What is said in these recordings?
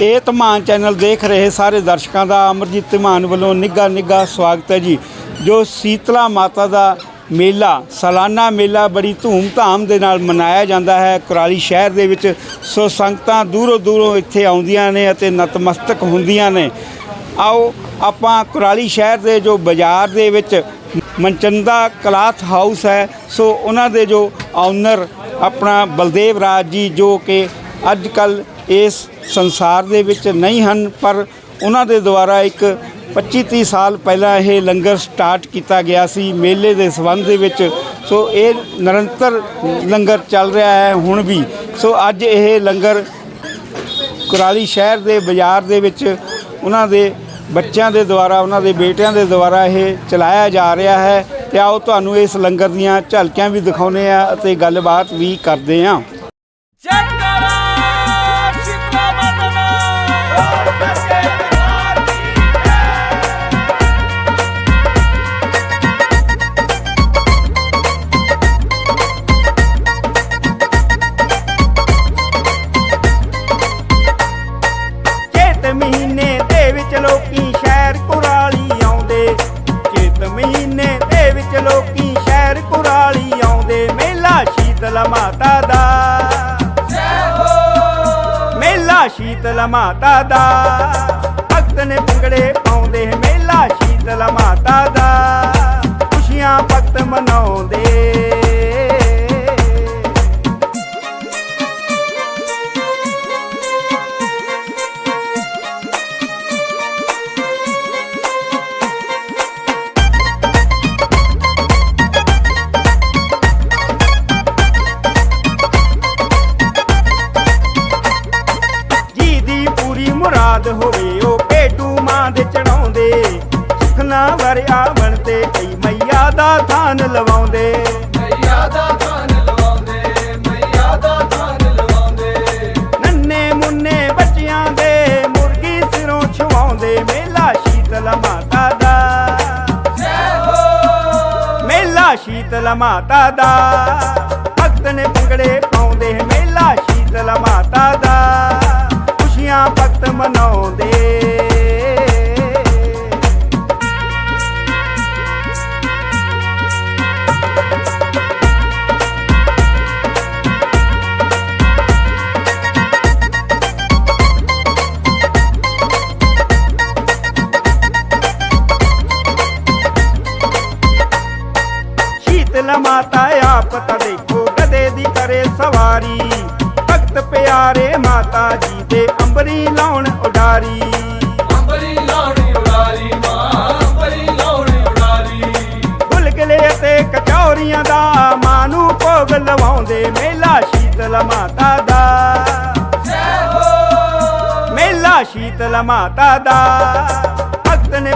ਇਹ ਧਮਾਨ ਚੈਨਲ ਦੇਖ ਰਹੇ ਸਾਰੇ ਦਰਸ਼ਕਾਂ ਦਾ ਅਮਰਜੀਤ ਧਮਾਨ ਵੱਲੋਂ ਨਿੱਘਾ ਨਿੱਘਾ ਸਵਾਗਤ ਹੈ ਜੀ, ਜੋ ਸੀਤਲਾ ਮਾਤਾ ਦਾ ਮੇਲਾ, ਸਾਲਾਨਾ ਮੇਲਾ ਬੜੀ ਧੂਮ-ਧਾਮ ਦੇ ਨਾਲ ਮਨਾਇਆ ਜਾਂਦਾ ਹੈ। ਕੁਰਾਲੀ ਸ਼ਹਿਰ ਦੇ ਵਿੱਚ ਸੋ ਸੰਗਤਾਂ ਦੂਰੋਂ ਦੂਰੋਂ ਇੱਥੇ ਆਉਂਦੀਆਂ ਨੇ ਅਤੇ ਨਤਮਸਤਕ ਹੁੰਦੀਆਂ ਨੇ। ਆਓ, ਆਪਾਂ ਕੁਰਾਲੀ ਸ਼ਹਿਰ ਦੇ ਜੋ ਬਾਜ਼ਾਰ ਦੇ ਵਿੱਚ ਮਨਚੰਦਾ ਕਲਾਥ ਹਾਊਸ ਹੈ, ਸੋ ਉਹਨਾਂ ਦੇ ਜੋ ਓਨਰ ਆਪਣਾ ਬਲਦੇਵ ਰਾਜ ਜੀ, ਜੋ ਕਿ ਅੱਜ ਕੱਲ੍ਹ ਇਸ ਸੰਸਾਰ ਦੇ ਵਿੱਚ ਨਹੀਂ ਹਨ, ਪਰ ਉਹਨਾਂ ਦੇ ਦੁਆਰਾ ਇੱਕ 25 30 ਸਾਲ ਪਹਿਲਾਂ ਇਹ ਲੰਗਰ ਸਟਾਰਟ ਕੀਤਾ ਗਿਆ ਸੀ, ਮੇਲੇ ਦੇ ਸੰਬੰਧ ਦੇ ਵਿੱਚ। ਸੋ ਇਹ ਨਿਰੰਤਰ ਲੰਗਰ ਚੱਲ ਰਿਹਾ ਹੈ ਹੁਣ ਵੀ। ਸੋ ਅੱਜ ਇਹ ਲੰਗਰ ਕੁਰਾਲੀ ਸ਼ਹਿਰ ਦੇ ਬਾਜ਼ਾਰ ਦੇ ਵਿੱਚ ਉਹਨਾਂ ਦੇ ਬੱਚਿਆਂ ਦੇ ਦੁਆਰਾ, ਉਹਨਾਂ ਦੇ ਬੇਟਿਆਂ ਦੇ ਦੁਆਰਾ ਇਹ ਚਲਾਇਆ ਜਾ ਰਿਹਾ ਹੈ। ਤੇ ਆਓ ਤੁਹਾਨੂੰ ਇਸ ਲੰਗਰ ਦੀਆਂ ਝਲਕੀਆਂ ਵੀ ਦਿਖਾਉਨੇ ਆ ਅਤੇ ਗੱਲਬਾਤ ਵੀ ਕਰਦੇ ਹਾਂ। ਸ਼ੀਤਲ ਮਾਤਾ ਦਾ। ਭਗਤ ਨੇ ਪੰਗੜੇ ਪਾਉਂਦੇ ਮੇਲਾ ਸ਼ੀਤਲ ਮਾਤਾ ਮੁਰਾਦ ਹੋਵੇ ਉਹ ਭੇਟੂ ਮਾਂ ਦੇ ਚੜਾਉਂਦੇ। ਸੁਖਨਾ ਵਰਿਆ ਬਣ ਤੇ ਕਈ ਮਈਆ ਦਾ ਥਾਨ ਲਵਾਉਂਦੇ। ਮਈਆ ਦਾ ਧਨ ਲਵਾਉਂਦੇ ਮਈਆ ਦਾ ਧਨ ਲਵਾਉਂਦੇ। ਨੰਨੇ ਮੁੰਨੇ ਬੱਚਿਆਂ ਦੇ ਮੁਰਗੀ ਸਿਰੋਂ ਛਵਾਉਂਦੇ ਮੇਲਾ ਸ਼ੀਤਲ ਮਾਤਾ ਦਾ। ਜੈ ਹੋ। ਮੇਲਾ ਸ਼ੀਤਲ ਮਾਤਾ ਦਾ। ਮਾਤਾ ਆਪ ਤਾਂ ਦੇਖੋ ਗਦੇ ਦੀ ਕਰੇ ਸਵਾਰੀ। ਭਗਤ ਪਿਆਰੇ ਮਾਤਾ ਜੀ ਦੇ ਅੰਬਰੀ ਲਾਉਣ ਉਡਾਰੀ। ਅੰਬਰੀ ਲਾਉਣੀ ਉਡਾਰੀ ਮਾਂ ਅੰਬਰੀ ਲਾਉਣੀ ਉਡਾਰੀ। ਗੁਲਗਲੇ ਅਤੇ ਕਚੌਰੀਆਂ ਦਾ ਮਾਂ ਨੂੰ ਭੋਗ ਲਵਾਉਂਦੇ ਮੇਲਾ ਸ਼ੀਤਲ ਮਾਤਾ ਦਾ। ਜੈ ਹੋ। ਮੇਲਾ ਸ਼ੀਤਲ ਮਾਤਾ ਦਾ। ਭਗਤ ਨੇ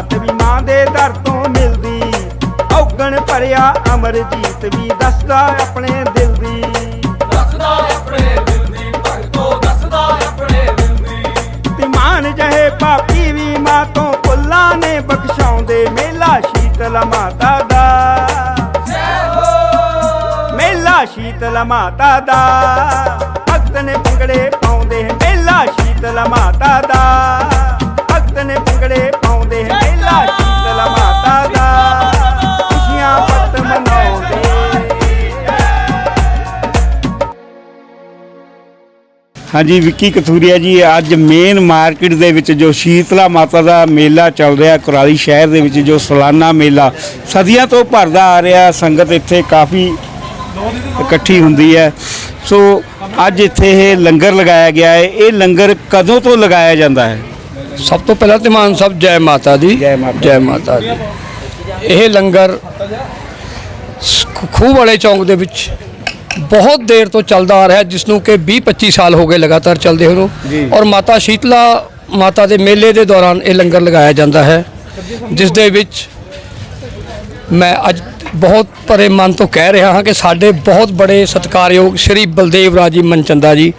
ਬਰਸਾਤ ਵੀ ਮਾਂ ਦੇ ਦਰ ਤੋਂ ਮਿਲਦੀ। ਔਗਣ ਭਰਿਆ ਅਮਰਜੀਤ ਵੀ ਦੱਸਦਾ ਆਪਣੇ ਦਿਲ ਦੀ। ਦੱਸਦਾ ਆਪਣੇ ਦਿਲ ਦੀ ਭਗਤੋ ਦੱਸਦਾ ਆਪਣੇ ਦਿਲ ਦੀ। ਤੇ ਮਾਨ ਜਹੇ ਪਾਪੀ ਵੀ ਮਾਂ ਤੋਂ ਪੁੱਲਾਂ ਨੇ ਬਖਸ਼ਾਉਂਦੇ। ਮੇਲਾ ਸ਼ੀਤਲ ਮਾਤਾ ਦਾ। ਜੈ ਹੋ। ਮੇਲਾ ਸ਼ੀਤਲ ਮਾਤਾ ਦਾ। ਭਗਤ ਨੇ ਭੰਗੜੇ ਪਾਉਂਦੇ। ਮੇਲਾ ਸ਼ੀਤਲ ਮਾਤਾ ਹਾਂਜੀ ਵਿੱਕੀ ਕਥੂਰੀਆ ਜੀ ਅੱਜ ਮੇਨ ਮਾਰਕੀਟ ਦੇ ਵਿੱਚ ਜੋ ਸ਼ੀਤਲਾ ਮਾਤਾ ਦਾ ਮੇਲਾ ਚੱਲ ਰਿਹਾ ਕੁਰਾਲੀ ਸ਼ਹਿਰ ਦੇ ਵਿੱਚ ਜੋ ਸਾਲਾਨਾ ਮੇਲਾ ਸਦੀਆਂ ਤੋਂ ਭਰਦਾ ਆ ਰਿਹਾ ਸੰਗਤ ਇੱਥੇ ਕਾਫੀ ਇਕੱਠੀ ਹੁੰਦੀ ਹੈ। ਸੋ ਅੱਜ ਇੱਥੇ ਇਹ ਲੰਗਰ ਲਗਾਇਆ ਗਿਆ ਹੈ। ਇਹ ਲੰਗਰ ਕਦੋਂ ਤੋਂ ਲਗਾਇਆ ਜਾਂਦਾ ਹੈ? ਸਭ ਤੋਂ ਪਹਿਲਾਂ ਤੇ ਮਾਨ ਸਾਹਿਬ ਜੈ ਮਾਤਾ ਦੀ। ਜੈ ਮਾਤਾ ਜੈ ਦੀ। ਇਹ ਲੰਗਰ ਖੂਹ ਵਾਲੇ ਚੌਂਕ ਦੇ ਵਿੱਚ ਬਹੁਤ ਦੇਰ ਤੋਂ ਚੱਲਦਾ ਆ ਰਿਹਾ ਜਿਸ ਨੂੰ ਕਿ 20 25 ਸਾਲ ਹੋ ਗਏ ਲਗਾਤਾਰ ਚੱਲਦੇ। ਨੂੰ। ਔਰ ਮਾਤਾ ਸ਼ੀਤਲਾ ਮਾਤਾ ਦੇ ਮੇਲੇ ਦੇ ਦੌਰਾਨ ਇਹ ਲੰਗਰ ਲਗਾਇਆ ਜਾਂਦਾ ਹੈ ਜਿਸ ਦੇ ਵਿੱਚ ਮੈਂ ਅੱਜ ਬਹੁਤ ਭਰੇ ਮਨ ਤੋਂ ਕਹਿ ਰਿਹਾ ਹਾਂ ਕਿ ਸਾਡੇ ਬਹੁਤ ਬੜੇ ਸਤਿਕਾਰਯੋਗ ਸ਼੍ਰੀ ਬਲਦੇਵ ਰਾਜੀ ਮਨਚੰਦਾ ਜੀ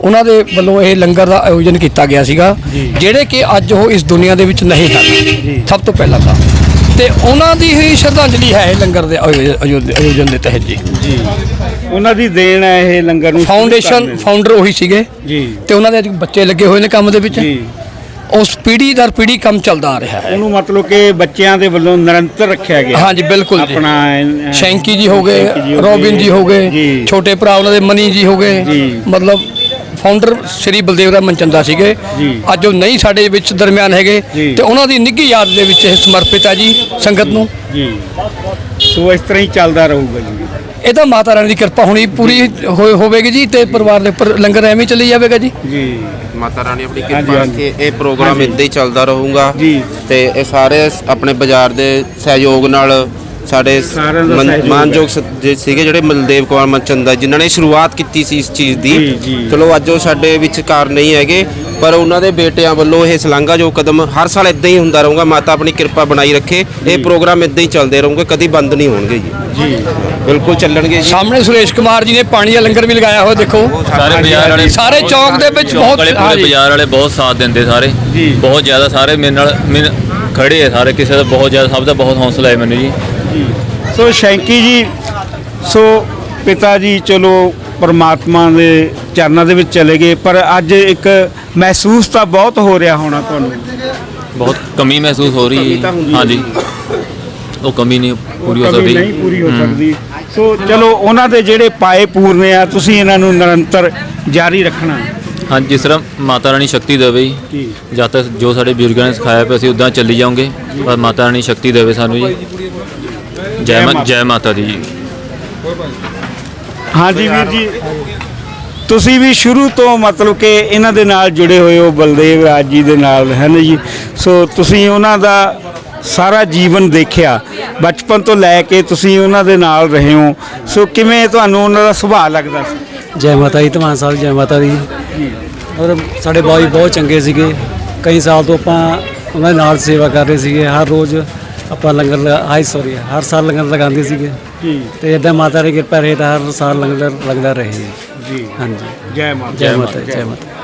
ਉਹਨਾਂ ਦੇ ਵੱਲੋਂ ਇਹ ਲੰਗਰ ਦਾ ਆਯੋਜਨ ਕੀਤਾ ਗਿਆ ਸੀਗਾ ਜਿਹੜੇ ਕਿ ਅੱਜ ਉਹ ਇਸ ਦੁਨੀਆ ਦੇ ਵਿੱਚ ਨਹੀਂ ਹਨ। ਸਭ ਤੋਂ ਪਹਿਲਾਂ ਤਾਂ। ਤੇ ਉਹਨਾਂ ਦੀ ਹੀ ਸ਼ਰਧਾਂਜਲੀ ਹੈ ਇਹ ਲੰਗਰ ਦੇ ਆਯੋਜਨ ਦੇ ਤਹਿਤ ਜੀ। ਜੀ। ਉਹਨਾਂ ਦੀ ਦੇਣ ਹੈ ਇਹ ਲੰਗਰ ਨੂੰ ਸ਼ੁਰੂ ਫਾਊਂਡੇਸ਼ਨ ਫਾਊਂਡਰ ਉਹੀ ਸੀਗੇ। ਜੀ। ਤੇ ਉਹਨਾਂ ਦੇ ਅੱਜ ਬੱਚੇ ਲੱਗੇ ਹੋਏ ਨੇ ਕੰਮ ਦੇ ਵਿੱਚ। ਜੀ। ਉਸ ਪੀੜ੍ਹੀ ਦਰ ਪੀੜ੍ਹੀ ਕੰਮ ਚੱਲਦਾ ਆ ਰਿਹਾ ਹੈ। ਉਹਨੂੰ ਮਤਲਬ ਕਿ ਬੱਚਿਆਂ ਦੇ ਵੱਲੋਂ ਨਿਰੰਤਰ ਰੱਖਿਆ ਗਿਆ। ਹਾਂਜੀ ਬਿਲਕੁਲ ਜੀ। ਆਪਣਾ ਅਹ, ਸ਼ੈਂਕੀ ਜੀ ਹੋ ਗਏ ਸ਼ੈਂਕੀ ਰੋਬਿਨ ਜੀ ਹੋ ਗਏ ਜੀ। ਛੋਟੇ ਭਰਾ ਉਹਨਾਂ ਦੇ ਮਨੀ ਜੀ ਹੋ ਗਏ। ਜੀ। ਮਤਲਬ ਫਾਊਂਡਰ ਸ਼੍ਰੀ ਬਲਦੇਵ ਰਾਮ ਮਨਚੰਦਾ ਸੀਗੇ। ਅੱਜ ਉਹ ਨਹੀਂ ਸਾਡੇ ਵਿੱਚ ਦਰਮਿਆਨ ਹੈਗੇ। ਤੇ ਉਹਨਾਂ ਦੀ ਨਿੱਘੀ ਯਾਦ ਦੇ ਵਿੱਚ ਇਹ ਸਮਰਪਿਤ ਹੈ ਜੀ ਸੰਗਤ ਨੂੰ ਜੀ ਸੋ ਇਸ ਤਰ੍ਹਾਂ ਹੀ ਚੱਲਦਾ ਰਹੂਗਾ ਜੀ ਇਹ ਤਾਂ ਮਾਤਾ ਰਾਣੀ ਦੀ ਕਿਰਪਾ ਹੋਣੀ ਪੂਰੀ ਹੋਏ- ਹੋਵੇਗੀ ਜੀ ਤੇ ਪਰਿਵਾਰ ਦੇ ਉੱਪਰ ਲੰਗਰ ਐਵੇਂ ਚੱਲੀ ਜਾਵੇਗਾ ਜੀ ਜੀ ਮਾਤਾ ਰਾਣੀ ਆਪਣੀ ਕਿਰਪਾ। ਰੱਖੇ ਇਹ ਪ੍ਰੋਗਰਾਮ। ਇੱਦਾਂ ਹੀ ਚੱਲਦਾ ਰਹੂਗਾ ਜੀ। ਤੇ ਇਹ ਸਾਰੇ ਆਪਣੇ ਬਾਜ਼ਾਰ ਦੇ ਸਹਿਯੋਗ ਨਾਲ ਸਾਡੇ। ਮਾਨਯੋਗ ਜੇ ਸੀਗੇ ਜਿਹੜੇ ਮਲਦੇਵ ਕੁਮਾਰ ਮਨਚੰਦਾ ਜਿਨ੍ਹਾਂ ਨੇ ਸ਼ੁਰੂਆਤ ਕੀਤੀ ਸੀ ਇਸ ਚੀਜ਼ ਦੀ। ਚਲੋ ਅੱਜ ਉਹ ਸਾਡੇ ਵਿਚਕਾਰ ਨਹੀਂ ਹੈਗੇ ਪਰ ਉਹਨਾਂ ਦੇ ਬੇਟਿਆਂ ਵੱਲੋਂ ਇਹ ਸਲਾਂਘਾ ਜੋ ਕਦਮ ਹਰ ਸਾਲ ਇਦਾਂ ਹੀ ਹੁੰਦਾ ਰਹੂਗਾ ਮਾਤਾ ਆਪਣੀ ਕਿਰਪਾ ਬਣਾਈ ਰੱਖੇ। ਇਹ ਪ੍ਰੋਗਰਾਮ ਇਦਾਂ ਹੀ ਚੱਲਦੇ ਰਹੂਗੇ ਕਦੀ ਬੰਦ ਨਹੀਂ ਹੋਣਗੇ ਜੀ। ਜੀ। ਬਿਲਕੁਲ ਚੱਲਣਗੇ ਜੀ। ਸਾਹਮਣੇ ਸੁਰੇਸ਼ ਕੁਮਾਰ ਜੀ ਨੇ ਪਾਣੀ ਦਾ ਲੰਗਰ ਵੀ ਲਗਾਇਆ ਹੋਇਆ ਦੇਖੋ। ਸਾਰੇ ਬਾਜ਼ਾਰ ਵਾਲੇ ਸਾਰੇ ਚੌਕ ਦੇ ਵਿੱਚ ਬਹੁਤ। ਬਾਜ਼ਾਰ ਵਾਲੇ ਬਹੁਤ ਸਾਥ ਦਿੰਦੇ ਸਾਰੇ। ਜੀ। ਬਹੁਤ ਜ਼ਿਆਦਾ ਸਾਰੇ ਮੇਰੇ ਨਾਲ ਖੜੇ ਆ ਸਾਰੇ ਕਿਸੇ ਦਾ ਬਹੁਤ ਜ਼ਿਆਦਾ ਸਭ ਦਾ ਬਹੁਤ ਹੌਸਲਾ ਹੈ ਮੈਨੂੰ ਜੀ। ਸੋ ਸ਼ੈਂਕੀ ਜੀ ਸੋ ਪਿਤਾ ਜੀ ਚਲੋ ਪਰਮਾਤਮਾ ਦੇ ਚਰਨਾਂ ਦੇ ਵਿੱਚ ਚਲੇ ਗਏ ਪਰ ਅੱਜ ਇੱਕ ਮਹਿਸੂਸ ਤਾਂ ਬਹੁਤ ਹੋ ਰਿਹਾ ਹੋਣਾ ਤੁਹਾਨੂੰ। ਬਹੁਤ ਕਮੀ ਮਹਿਸੂਸ ਹੋ ਰਹੀ ਹੈ ਹਾਂਜੀ। ਉਹ ਕਮੀ ਨਹੀਂ ਪੂਰੀ ਹੋ ਸਕਦੀ। ਨਹੀਂ ਪੂਰੀ ਹੋ ਸਕਦੀ। ਸੋ ਚਲੋ ਉਹਨਾਂ ਦੇ ਜਿਹੜੇ ਪਾਏ ਪੂਰਨੇ ਆ ਤੁਸੀਂ ਇਹਨਾਂ ਨੂੰ ਨਿਰੰਤਰ ਜਾਰੀ ਰੱਖਣਾ। ਹਾਂ ਜਿਸ ਤਰ੍ਹਾਂ ਮਾਤਾ ਰਾਣੀ ਸ਼ਕਤੀ ਦੇਵੇ ਜੀ। ਜੀ। ਜਦ ਤੱਕ ਜੋ ਸਾਡੇ ਬਜ਼ੁਰਗਾਂ ਨੇ ਸਿਖਾਇਆ ਪਿਆ ਅਸੀਂ ਉਦਾਂ ਚੱਲੀ ਜਾਵਾਂਗੇ। ਪਰ ਮਾਤਾ ਰਾਣੀ ਸ਼ਕਤੀ ਦੇਵੇ ਸਾਨੂੰ ਜੀ। ਜੈ ਮਾ- ਜੈ ਮਾਤਾ ਦੀ ਜੀ। ਹਾਂਜੀ ਵੀਰ ਜੀ ਤੁਸੀਂ ਵੀ ਸ਼ੁਰੂ ਤੋਂ ਮਤਲਬ ਕਿ ਇਹਨਾਂ ਦੇ ਨਾਲ ਜੁੜੇ ਹੋਏ ਹੋ ਬਲਦੇਵ ਰਾਜ ਜੀ ਦੇ ਨਾਲ ਹੈ ਨਾ ਜੀ? ਸੋ ਤੁਸੀਂ ਉਹਨਾਂ ਦਾ ਸਾਰਾ ਜੀਵਨ ਦੇਖਿਆ ਬਚਪਨ ਤੋਂ ਲੈ ਕੇ ਤੁਸੀਂ ਉਹਨਾਂ ਦੇ ਨਾਲ ਰਹੇ ਹੋ। ਸੋ ਕਿਵੇਂ ਤੁਹਾਨੂੰ ਉਹਨਾਂ ਦਾ ਸੁਭਾਅ ਲੱਗਦਾ ਸੀ? ਜੈ ਮਾਤਾ ਦੀ ਧਮਾਨ ਸਾਹਿਬ ਜੈ ਮਾਤਾ ਦੀ। ਔਰ ਸਾਡੇ ਬਾਈ ਬਹੁਤ ਚੰਗੇ ਸੀਗੇ। ਕਈ ਸਾਲ ਤੋਂ ਆਪਾਂ ਉਹਨਾਂ ਦੇ ਨਾਲ ਸੇਵਾ ਕਰ ਰਹੇ ਸੀਗੇ। ਹਰ ਰੋਜ਼ ਆਪਾਂ ਲੰਗਰ ਲਗਾ- ਹਾਈ ਸੌਰੀ ਹਰ ਸਾਲ ਲੰਗਰ ਲਗਾਉਂਦੇ ਸੀਗੇ। ਜੀ। ਤੇ ਇਦਾਂ ਮਾਤਾ ਦੀ ਕਿਰਪਾ ਰਹੇ ਤਾਂ ਹਰ ਸਾਲ ਲੰਗਰ ਲੱਗਦਾ ਰਹੇ। ਜੀ। ਹਾਂਜੀ। ਜੈ ਮਾਤਾ ਜੈ ਮਾਤਾ ਜੈ ਮਾਤਾ